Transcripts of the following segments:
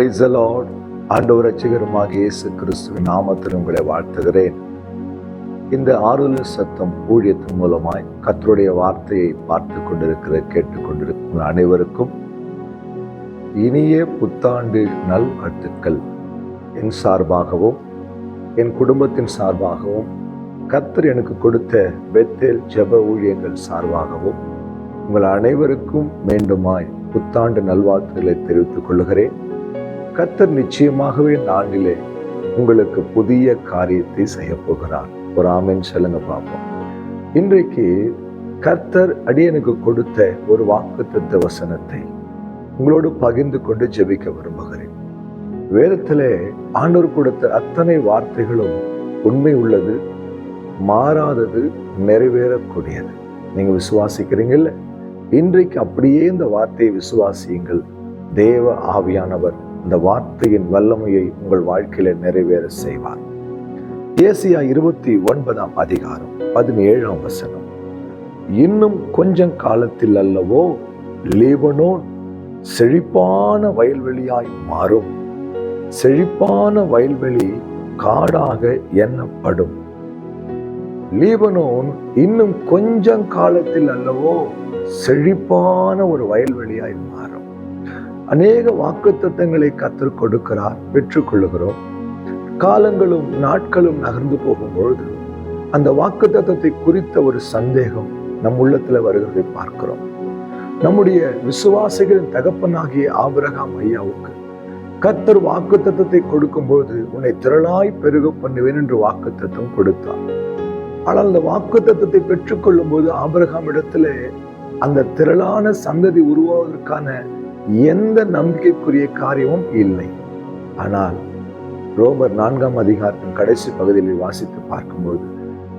Price Lord ஆண்டவர் ரட்சகருமாக இயேசு கிறிஸ்துவின் நாமத்தில் உங்களை வாழ்த்துகிறேன். இந்த ஆறுதல் சத்தம் ஊழியத்தின் மூலமாய் கத்தருடைய வார்த்தையை பார்த்து கொண்டிருக்கிற கேட்டுக்கொண்டிருக்கும் அனைவருக்கும் இனிய புத்தாண்டு நல் வாழ்த்துக்கள். என் சார்பாகவும் என் குடும்பத்தின் சார்பாகவும் கத்தர் எனக்கு கொடுத்த பெத்தேல் ஜெப ஊழியங்கள் சார்பாகவும் உங்கள் அனைவருக்கும் மீண்டுமாய் புத்தாண்டு நல்வாழ்த்துக்களை தெரிவித்துக் கொள்கிறேன். கர்த்தர் நிச்சயமாகவே இந்த ஆண்டிலே உங்களுக்கு புதிய காரியத்தை செய்ய போகிறார் ஒரு ஆமென். சொல்லுங்க பார்ப்போம். இன்றைக்கு கர்த்தர் அடியனுக்கு கொடுத்த ஒரு வாக்குத்தத்த வசனத்தை உங்களோடு பகிர்ந்து கொண்டு ஜெபிக்க விரும்புகிறேன். வேதத்திலே ஆண்டவர் கொடுத்த அத்தனை வார்த்தைகளும் உண்மை உள்ளது மாறாதது நிறைவேறக்கூடியது. நீங்க விசுவாசிக்கிறீங்கல்ல? இன்றைக்கு அப்படியே இந்த வார்த்தையை விசுவாசியுங்கள். தேவ ஆவியானவர் இந்த வார்த்தையின் வல்லமையை உங்கள் வாழ்க்கையில நிறைவேற செய்வார். ஏசியா இருபத்தி ஒன்பதாம் அதிகாரம் பதினேழாம் வசனம். இன்னும் கொஞ்சம் காலத்தில் அல்லவோ லீபனோன் செழிப்பான வயல்வெளியாய் மாறும். செழிப்பான வயல்வெளி காடாக எண்ணப்படும். லீபனோன் இன்னும் கொஞ்சம் காலத்தில் அல்லவோ செழிப்பான ஒரு வயல்வெளியாய் மாறும். அநேக வாக்குத்தத்தங்களை கத்தர் கொடுக்கிறார் பெற்றுக்கொள்ளுகிறோம். காலங்களும் நாட்களும் நகர்ந்து போகும் பொழுது அந்த வாக்குத்தத்தத்தை குறித்த ஒரு சந்தேகம் நம் உள்ளத்துல வருகிறதை பார்க்கிறோம். நம்முடைய விசுவாசிகளின் தகப்பனாகிய ஆபிரகாம் ஐயாவுக்கு கத்தர் வாக்குத்தத்தத்தை கொடுக்கும்போது உன்னை திரளாய் பெருக பண்ணுவேன் என்று வாக்குத்தத்தம் கொடுத்தார். ஆனால் அந்த வாக்குத்தத்தத்தை பெற்றுக்கொள்ளும் போது ஆபிரகாம் இடத்துல அந்த திரளான சந்ததி உருவாவதற்கான எந்த நம்பிக்கைக்குரிய காரியமும் இல்லை. ஆனால் ரோமர் நான்காம் அதிகாரத்தின் கடைசி பகுதியில் வாசித்து பார்க்கும்போது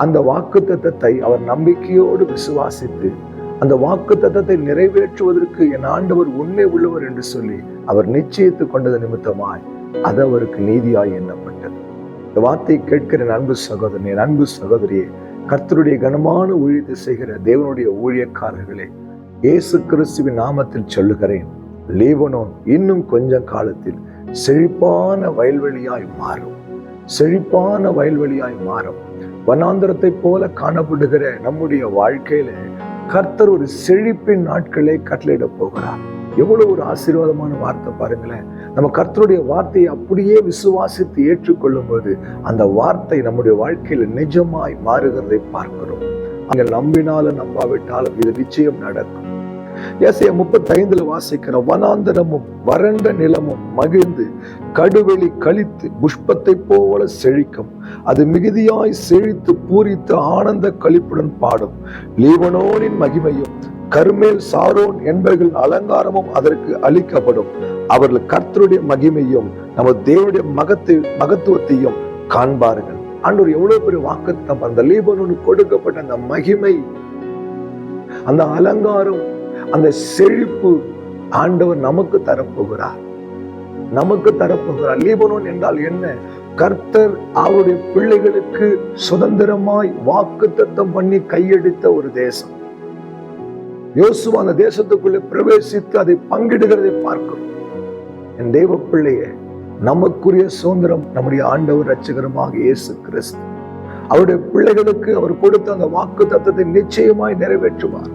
அந்த வாக்கு தத்தத்தை அவர் நம்பிக்கையோடு விசுவாசித்து அந்த வாக்கு தத்தத்தை நிறைவேற்றுவதற்கு என் ஆண்டவர் உண்மை உள்ளவர் என்று சொல்லி அவர் நிச்சயித்து கொண்டது நிமித்தமாய் அது அவருக்கு நீதியாய் எண்ணப்பட்டது. இந்த வார்த்தையை கேட்கிற அன்பு சகோதரனே அன்பு சகோதரியே கர்த்தருடைய கனமான ஊழியத்தை செய்கிற தேவனுடைய ஊழியக்காரர்களே இயேசு கிறிஸ்துவின் நாமத்தில் சொல்லுகிறேன். லீபனோன் இன்னும் கொஞ்ச காலத்தில் செழிப்பான வயல்வெளியாய் மாறும். செழிப்பான வயல்வெளியாய் மாறும். வனாந்திரத்தை போல காணப்படுகிற நம்முடைய வாழ்க்கையில கர்த்தர் ஒரு செழிப்பின் நாட்களை கட்டளையிட போகிறார். எவ்வளவு ஒரு ஆசீர்வாதமான வார்த்தை பாருங்களேன். நம்ம கர்த்தருடைய வார்த்தையை அப்படியே விசுவாசித்து ஏற்றுக்கொள்ளும் போது அந்த வார்த்தை நம்முடைய வாழ்க்கையில நிஜமாய் மாறுகிறதை பார்க்கிறோம். அங்க நம்பினாலும் நம்பாவிட்டாலும் இது நிச்சயம் நடக்கும். ஏசைய முப்பத்தி ஐந்துல வாசிக்கிற வனாந்தரமும் வறண்ட நிலமும் மகிழ்ந்து கடுவெளி கழித்து புஷ்பத்தை போல செழிக்கும். அது மிகுதியாய் செழித்து பூரித்து ஆனந்த கழிப்புடன் பாடும். லீவனோனின் மகிமையும் கருமேல் சாரோன் என்பர்கள் அலங்காரமும் அதற்கு அளிக்கப்படும். அவர்கள் கர்த்தருடைய மகிமையும் நம்ம தேவனுடைய மகத்து மகத்துவத்தையும் காண்பார்கள். ஆண்டவர் எவ்வளவு பெரிய வாக்குத்தம் அந்த லீபனோனுக்கு கொடுக்கப்பட்ட அந்த மகிமை அந்த அலங்காரம் அந்த செழிப்பு ஆண்டவர் நமக்கு தரப்போகிறார். நமக்கு தரப்போகிறார். லீபனோன் என்றால் என்ன? கர்த்தர் அவருடைய பிள்ளைகளுக்கு சுதந்திரமாய் வாக்கு தத்தம் பண்ணி கையெடுத்த ஒரு தேசம். யோசுவா அந்த தேசத்துக்குள்ளே பிரவேசித்து அதை பங்கிடுகிறதை பார்க்கிறோம். என் தேவ பிள்ளையே நமக்குரிய சுதந்திரம் நம்முடைய ஆண்டவர் ரட்சகரமாக இயேசு கிறிஸ்து. அவருடைய பிள்ளைகளுக்கு அவர் கொடுத்த அந்த வாக்கு தத்தத்தை நிச்சயமாய் நிறைவேற்றுவார்.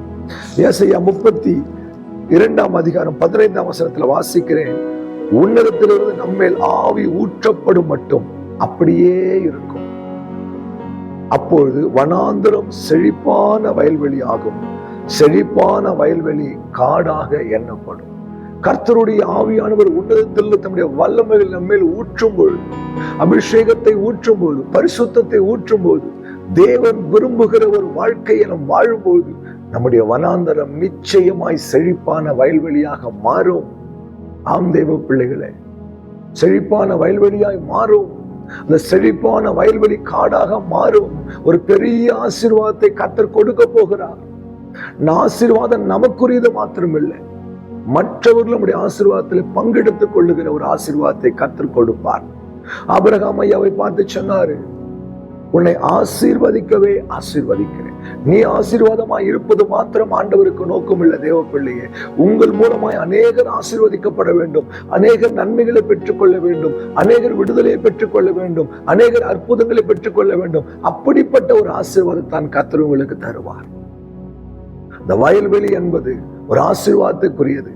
ஏசையா முப்பத்தி இரண்டாம் அதிகாரம் பதினைந்தாம் வசனத்துல வாசிக்கிறேன். உன்னதத்திலிருந்து நம்மேல் ஆவி ஊற்றப்படும் மட்டும் அப்படியே இருக்கும். அப்பொழுது வனாந்திரம் செழிப்பான வயல்வெளி ஆகும். செழிப்பான வயல்வெளி காடாக எண்ணப்படும். கர்த்தருடைய ஆவியானவர் உன்னதத்தில் தம்முடைய வல்லமைகள் நம்மேல் ஊற்றும் பொழுது அபிஷேகத்தை ஊற்றும் பொழுது பரிசுத்தத்தை ஊற்றும் பொழுது தேவன் விரும்புகிற ஒரு வாழ்க்கையை நாம் வாழும்போது நம்முடைய வனாந்தரம் நிச்சயமாய் செழிப்பான வயல்வெளியாக மாறும். ஆம் தெய்வ பிள்ளைகளே செழிப்பான வயல்வெளியாய் மாறும். அந்த செழிப்பான வயல்வெளி காடாக மாறும். ஒரு பெரிய ஆசீர்வாதத்தை கத்தர் கொடுக்க போகிறார். இந்த ஆசீர்வாதம் நமக்குரியது மாத்திரமில்லை. மற்றவர்கள் நம்முடைய ஆசீர்வாதத்தில் பங்கெடுத்துக் கொள்ளுகிற ஒரு ஆசீர்வாதத்தை கத்தர் கொடுப்பார். அபிரகாம் ஐயாவை பார்த்து சொன்னாரு உன்னை ஆசீர்வதிக்கவே ஆசீர்வதிக்கிறேன். நீ ஆசீர்வாதமாய் இருப்பது மாத்திரம் ஆண்டவருக்கு நோக்கம் இல்லை தேவ பிள்ளையே உங்கள் மூலமாய் அநேகர் ஆசீர்வதிக்கப்பட வேண்டும். அநேகர் நன்மைகளை பெற்றுக்கொள்ள வேண்டும். அநேகர் விடுதலையை பெற்றுக்கொள்ள வேண்டும். அநேகர் அற்புதங்களை பெற்றுக்கொள்ள வேண்டும். அப்படிப்பட்ட ஒரு ஆசீர்வாதத்தான் கர்த்தர் உங்களுக்கு தருவார். இந்த வயல்வெளி என்பது ஒரு ஆசீர்வாதத்துக்குரியது.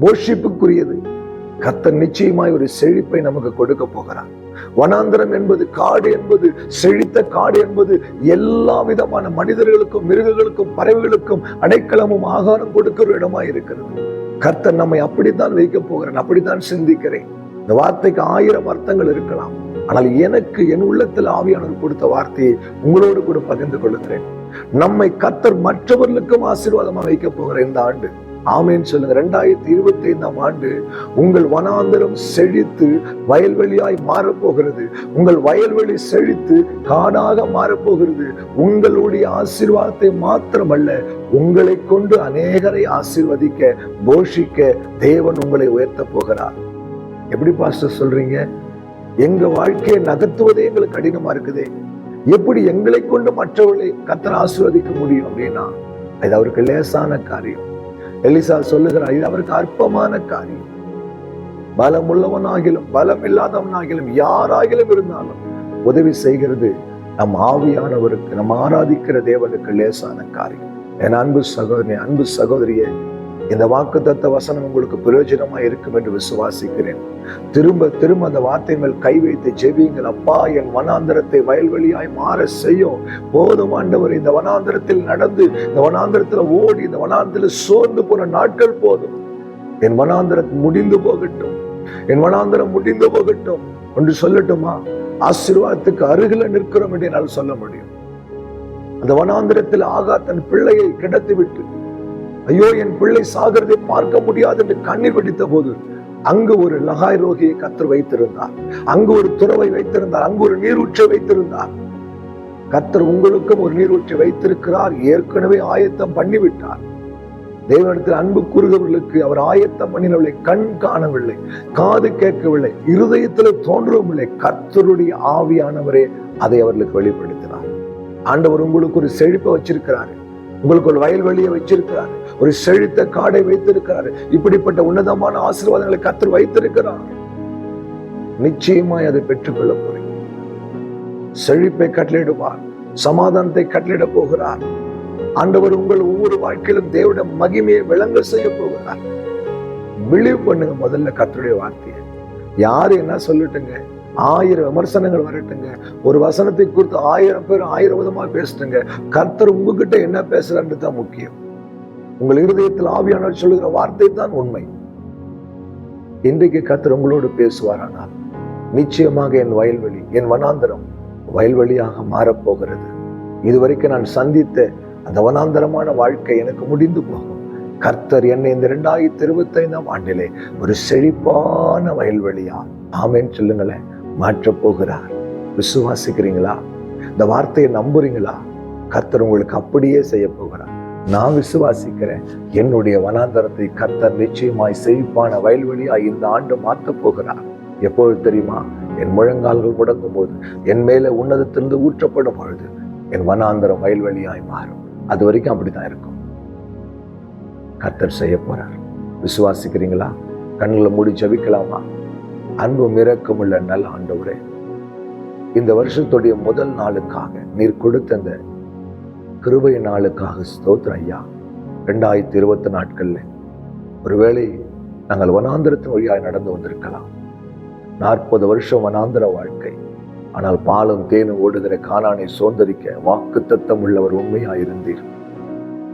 போஷிப்புக்குரியது கர்த்தர் நிச்சயமாய் ஒரு செழிப்பை நமக்கு கொடுக்க போகிறார். வனாந்திரம் என்பது காடு என்பது செழித்த காடு என்பது எல்லா விதமான மனிதர்களுக்கும் மிருகங்களுக்கும் பறவைகளுக்கும் அடைக்கலமும் ஆகாரம் கொடுக்கிற இடமா இருக்கிறது. கர்த்தர் நம்மை அப்படித்தான் வைக்க போகிறேன் அப்படித்தான் சிந்திக்கிறேன். இந்த வார்த்தைக்கு ஆயிரம் அர்த்தங்கள் இருக்கலாம். ஆனால் எனக்கு என் உள்ளத்தில் ஆவியானவர் கொடுத்த வார்த்தையை உங்களோடு கூட பகிர்ந்து கொள்கிறேன் நம்மை கர்த்தர் மற்றவர்களுக்கும் ஆசீர்வாதமா வைக்க போகிறேன் இந்த ஆண்டு. ஆமேன்னு சொல்லுங்க. ரெண்டாயிரத்தி இருபத்தி ஐந்தாம் ஆண்டு உங்கள் வனாந்தரம் செழித்து வயல்வெளியாய் மாறப்போகிறது. உங்கள் வயல்வெளி செழித்து காடாக மாறப்போகிறது. உங்களுடைய ஆசீர்வாதத்தை மாத்திரமல்ல உங்களை கொண்டு அநேகரை ஆசீர்வதிக்க போஷிக்க தேவன் உங்களை உயர்த்த போகிறார். எப்படி பாஸ்டர் சொல்றீங்க? எங்க வாழ்க்கையை நகர்த்துவதே எங்களுக்கு கடினமா இருக்குதே. எப்படி எங்களை கொண்டு மற்றவர்களை கத்தர் ஆசீர்வதிக்க முடியும் அப்படின்னா இது அவருக்கு லேசான காரியம். எலிசா சொல்லுகிறார் இது அவருக்கு அற்பமான காரியம். பலம் உள்ளவனாகிலும் பலம் இல்லாதவனாகிலும் யாராகிலும் இருந்தாலும் உதவி செய்கிறது நம் ஆவியானவருக்கு நம் ஆராதிக்கிற தேவனுக்கு லேசான காரியம். என் அன்பு சகோதரி அன்பு சகோதரியை இந்த வாக்குத்தத்த வசனம் உங்களுக்கு பிரயோஜனமா இருக்கும் என்று விசுவாசிக்கிறேன். திரும்ப திரும்ப அந்த வார்த்தை மேல் கை வைத்து ஜெபியுங்கள். அப்பா என் வனாந்தரத்தை வயல்வெளியாய் மாற செய்யும். போதும் ஆண்டவர் இந்த வனாந்தரத்தில் நடந்து இந்த வனாந்திரத்துல ஓடி இந்த வனாந்தரத்தில் சோர்ந்து போன நாட்கள் போதும். என் வனாந்தரம் முடிந்து போகட்டும். என் வனாந்தரம் முடிந்து போகட்டும். ஒன்று சொல்லட்டுமா? ஆசீர்வாதத்துக்கு அருகில நிற்கிறோம் என்று என்னால் சொல்ல முடியும். அந்த வனாந்திரத்தில் ஆகா தன் பிள்ளையை கிடத்தி விட்டு ஐயோ என் பிள்ளை சாகிறதை பார்க்க முடியாது என்று கண்ணீர் வெடித்த போது அங்கு ஒரு லகாய் ரோகியை கத்தர் வைத்திருந்தார். அங்கு ஒரு துறவை வைத்திருந்தார். அங்கு ஒரு நீரூற்றை வைத்திருந்தார். கத்தர் உங்களுக்கும் ஒரு நீரூற்றை வைத்திருக்கிறார். ஏற்கனவே ஆயத்தம் பண்ணிவிட்டார். தேவனிடத்தில் அன்பு கூறுகிறவர்களுக்கு அவர் ஆயத்தம் பண்ணினவில்லை கண் காணவில்லை காது கேட்கவில்லை இருதயத்தில் தோன்றவில்லை கர்த்தருடைய ஆவியானவரே அதை அவர்களுக்கு வெளிப்படுத்தினார். ஆண்டவர் உங்களுக்கு ஒரு செழிப்பை வச்சிருக்கிறாரு. உங்களுக்கு ஒரு வயல்வெளியை வச்சிருக்கிறார். ஒரு செழித்த காடை வைத்திருக்கிறார். இப்படிப்பட்ட உன்னதமான ஆசீர்வாதங்களை கத்தர் வைத்திருக்கிறார். நிச்சயமாய் அதை பெற்றுக்கொள்ள போறீங்க செழிப்பை கட்டளிடுவார் சமாதானத்தை கட்டளிட போகிறார். ஆண்டவர் உங்கள் ஒவ்வொரு வாழ்க்கையிலும் தேவட மகிமையை விளங்க செய்ய போகிறார். பிலீவ் பண்ணுங்க முதல்ல கத்தருடைய வார்த்தையை. யாரு என்ன சொல்லட்டுங்க? ஆயிரம் விமர்சனங்கள் வரட்டுங்க. ஒரு வசனத்தை குறித்து ஆயிரம் பேர் ஆயிரம் விதமா பேசிட்டுங்க. கர்த்தர் உங்ககிட்ட என்ன பேசுறான்னு தான் முக்கியம். உங்கள் இருதயத்தில் ஆவியானவர் சொல்லுகிற வார்த்தை தான் உண்மை. இன்றைக்கு கர்த்தர் உங்களோடு பேசுவாரானால் நிச்சயமாக என் வயல்வெளி என் வனாந்தரம் வயல்வெளியாக மாறப்போகிறது. இதுவரைக்கும் நான் சந்தித்த அந்த வனாந்தரமான வாழ்க்கை எனக்கு முடிந்து போகும். கர்த்தர் என்னை இந்த இரண்டாயிரத்தி இருபத்தி ஐந்தாம் ஆண்டிலே ஒரு செழிப்பான வயல்வெளியா ஆமேன்னு சொல்லுங்களேன் மாற்றப் போகிறார். விசுவாசிக்கிறீங்களா? இந்த வார்த்தையை நம்புறீங்களா? கர்த்தர் உங்களுக்கு அப்படியே செய்ய போகிறார். நான் விசுவாசிக்கிறேன். என்னுடைய வனாந்தரத்தை கத்தர் நிச்சயமாய் செழிப்பான வயல்வெளியாய் இந்த ஆண்டு மாற்றப் போகிறார். எப்பொழுது தெரியுமா? என் முழங்கால்கள் முடங்கும் போது என் மேலே உன்னதத்திலிருந்து ஊற்றப்படும் பொழுது என் வனாந்தரம் வயல்வெளியாய் மாறும். அது வரைக்கும் அப்படிதான் இருக்கும். கத்தர் செய்ய போறார். விசுவாசிக்கிறீங்களா? கண்களை மூடி ஜபிக்கலாமா? அன்பும் மிரக்கமுள்ள நல்ல ஆண்டவரே இந்த வருஷத்துடைய முதல் நாளுக்காக நீர் கொடுத்த அந்த கிருபை நாளுக்காக ஸ்தோத்திரம் ஐயா. ரெண்டாயிரத்தி இருபத்தி நாட்களில் ஒருவேளை நாங்கள் வனாந்திரத்தின் வழியாய் நடந்து வந்திருக்கலாம். நாற்பது வருஷம் வனாந்திர வாழ்க்கை. ஆனால் பாலும் தேனும் ஓடுகிற காணானை சோந்தரிக்க வாக்கு தத்தம் உள்ளவர் உண்மையாயிருந்தீர்.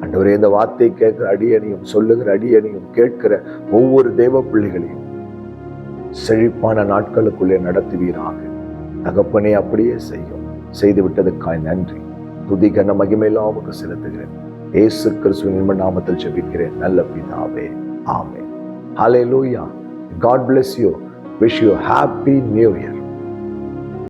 அண்டவரே இந்த வார்த்தை கேட்கிற அடியணியும் சொல்லுகிற அடியணியும் கேட்கிற ஒவ்வொரு தேவ பிள்ளைகளையும் செழிப்பான நாட்களுக்குள்ளே நடத்துவீராக. தகப்பனே அப்படியே செய்யும். செய்து விட்டதுக்காய் நன்றி. துதி கன மகிமையெல்லாம் உமக்கு செலுத்துகிறேன். ஏசு கிறிஸ்துவின் நாமத்தில் ஜெபிக்கிறேன். நல்ல பிதாவே. Amen hallelujah God bless you wish you happy new year